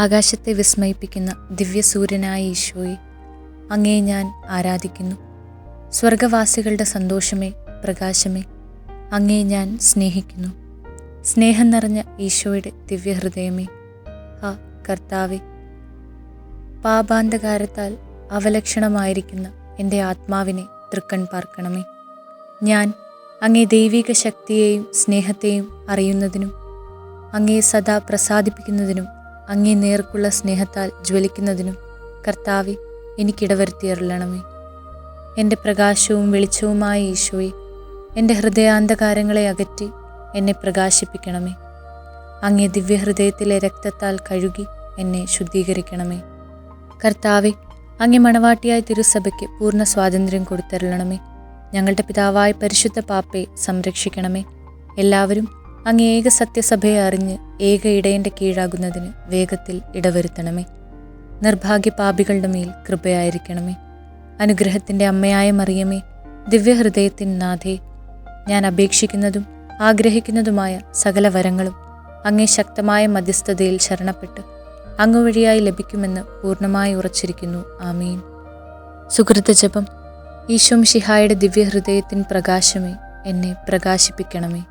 ആകാശത്തെ വിസ്മയിപ്പിക്കുന്ന ദിവ്യസൂര്യനായ ഈശോയെ അങ്ങേ ഞാൻ ആരാധിക്കുന്നു. സ്വർഗവാസികളുടെ സന്തോഷമേ പ്രകാശമേ അങ്ങേ ഞാൻ സ്നേഹിക്കുന്നു. സ്നേഹം നിറഞ്ഞ ഈശോയുടെ ദിവ്യഹൃദയമേ ആ കർത്താവെ പാപാന്തകാരത്താൽ അവലക്ഷണമായിരിക്കുന്ന എന്റെ ആത്മാവിനെ തൃക്കൺ പാർക്കണമേ. ഞാൻ അങ്ങേ ദൈവിക ശക്തിയെയും സ്നേഹത്തെയും അറിയുന്നതിനും അങ്ങേ സദാ പ്രസാദിപ്പിക്കുന്നതിനും അങ്ങേ നേർക്കുള്ള സ്നേഹത്താൽ ജ്വലിക്കുന്നതിനും കർത്താവെ എനിക്കിടവരുത്തിയറിയണമേ എന്റെ പ്രകാശവും വെളിച്ചവുമായ ഈശോയെ എന്റെ ഹൃദയാന്ധകാരങ്ങളെ അകറ്റി എന്നെ പ്രകാശിപ്പിക്കണമേ. അങ്ങേ ദിവ്യഹൃദയത്തിലെ രക്തത്താൽ കഴുകി എന്നെ ശുദ്ധീകരിക്കണമേ. കർത്താവെ അങ്ങേ മണവാട്ടിയായ തിരുസഭയ്ക്ക് പൂർണ സ്വാതന്ത്ര്യം കൊടുത്തരളണമേ. ഞങ്ങളുടെ പിതാവായ പരിശുദ്ധ പാപ്പയെ സംരക്ഷിക്കണമേ. എല്ലാവരും അങ്ങ് ഏക സത്യസഭയെ അറിഞ്ഞ് ഏക ഇടയന്റെ കീഴാകുന്നതിന് വേഗത്തിൽ ഇടവരുത്തണമേ. നിർഭാഗ്യ പാപികളുടെ മേൽ കൃപയായിരിക്കണമേ. അനുഗ്രഹത്തിന്റെ അമ്മയായ മറിയമേ ദിവ്യഹൃദയത്തിൻ നാഥേ ഞാൻ അപേക്ഷിക്കുന്നതും ആഗ്രഹിക്കുന്നതുമായ സകല വരങ്ങളും അങ്ങേ ശക്തമായ മധ്യസ്ഥതയിൽ ശരണപ്പെട്ട് അങ്ങ് വഴിയായി ലഭിക്കുമെന്ന് പൂർണമായി ഉറച്ചിരിക്കുന്നു. ആമീൻ. സുഹൃത്ത് ജപം ഈശോം ശിഹായുടെ ദിവ്യഹൃദയത്തിൻ പ്രകാശമേ എന്നെ പ്രകാശിപ്പിക്കണമേ.